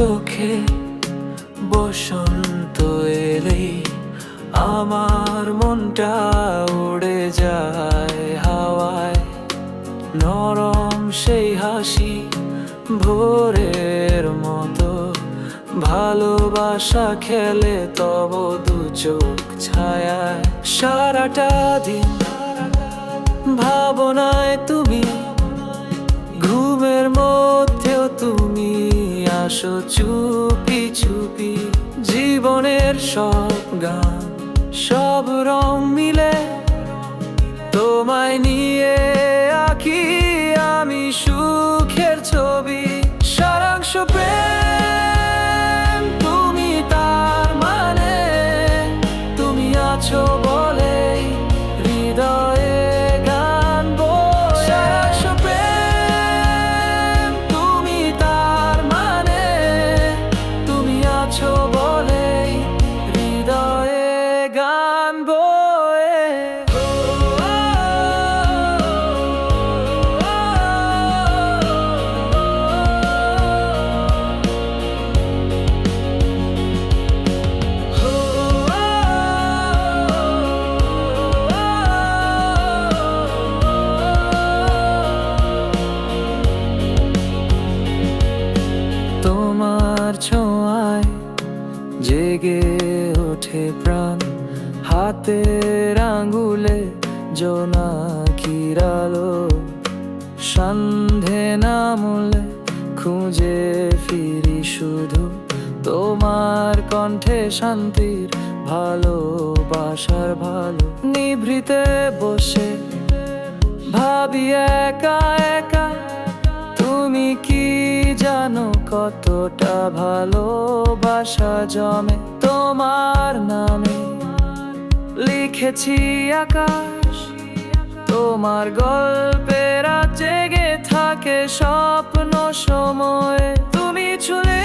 চোখে বসন্ত এলেই আমার মনটা উড়ে যায় হাওয়ায়। নরম সেই হাসি ভোরের মতো, ভালোবাসা খেলে তব দু চোখ ছায়ায়। সারাটা দিন ভাবনায় তুমি চুপি চুপি জীবনের সব গান সব রং মিলে তোমায় নিয়ে আঁকি। জেগে ওঠে প্রাণ। হাতের আঙ্গুলে জোনাকিরালো সন্ধে নামলে খুঁজে ফিরি শুধু। তোমার কণ্ঠে শান্তির ভালোবাসার ভালো। নিভৃতে বসে ভাবি একা জানো কতটা ভালোবাসা জমে তোমার নামে। লিখেছি আকাশ, তোমার গল্পের জেগে থাকে স্বপ্ন সময়। তুমি ছুলে